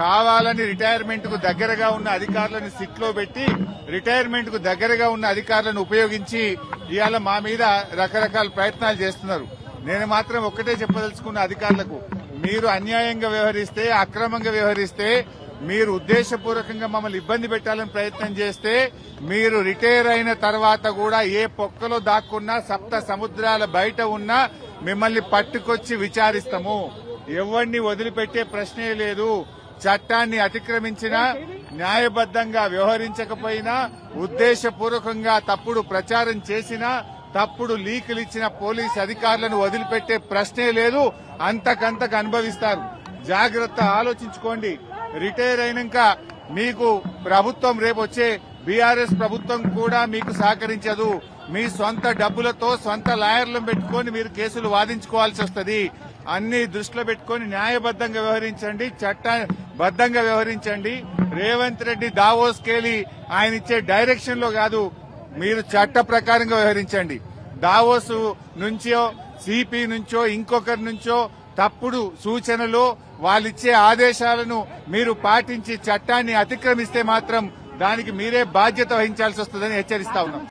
కావాలని రిటైర్మెంట్కు దగ్గరగా ఉన్న అధికారులను సిట్లో పెట్టి రిటైర్మెంట్కు దగ్గరగా ఉన్న అధికారులను ఉపయోగించి ఇవాళ మా మీద రకరకాల ప్రయత్నాలు చేస్తున్నారు. నేను మాత్రం ఒక్కటే చెప్పదలుచుకున్న అధికారులకు మీరు అన్యాయంగా వ్యవహరిస్తే అక్రమంగా వ్యవహరిస్తే మీరు ఉద్దేశపూర్వకంగా మమ్మల్ని ఇబ్బంది పెట్టాలని ప్రయత్నం చేస్తే మీరు రిటైర్ అయిన తర్వాత కూడా ఏ పొక్కలో దాక్కున్నా సప్త సముద్రాల బయట ఉన్నా మిమ్మల్ని పట్టుకొచ్చి విచారిస్తాము. ఎవరిని వదిలిపెట్టే ప్రశ్నే లేదు. చట్టాన్ని అతిక్రమించినా న్యాయబద్దంగా వ్యవహరించకపోయినా ఉద్దేశపూర్వకంగా తప్పుడు ప్రచారం చేసినా తప్పుడు లీకులు ఇచ్చిన పోలీస్ అధికారులను వదిలిపెట్టే ప్రశ్నే లేదు అంతకంతకు అనుభవిస్తారు. జాగ్రత్త ఆలోచించుకోండి. రిటైర్ అయినాక మీకు ప్రభుత్వం రేపు వచ్చే బీఆర్ఎస్ ప్రభుత్వం కూడా మీకు సహకరించదు. మీ సొంత డబ్బులతో సొంత లాయర్లను పెట్టుకొని మీరు కేసులు వాదించుకోవాల్సి వస్తుంది. అన్ని దృష్టిలో పెట్టుకొని న్యాయబద్దంగా వ్యవహరించండి. బద్దంగా వ్యవహరించండి. రేవంత్ రెడ్డి దావోస్ కేలి ఆయన ఇచ్చే డైరెక్షన్లో కాదు మీరు చట్ట ప్రకారంగా వ్యవహరించండి. దావోస్ నుంచో సిపి నుంచో ఇంకొకరి నుంచో తప్పుడు సూచనలు వాళ్ళిచ్చే ఆదేశాలను మీరు పాటించి చట్టాన్ని అతిక్రమిస్తే మాత్రం దానికి మీరే బాధ్యత వహించాల్సి వస్తుందని హెచ్చరిస్తా ఉన్నాం.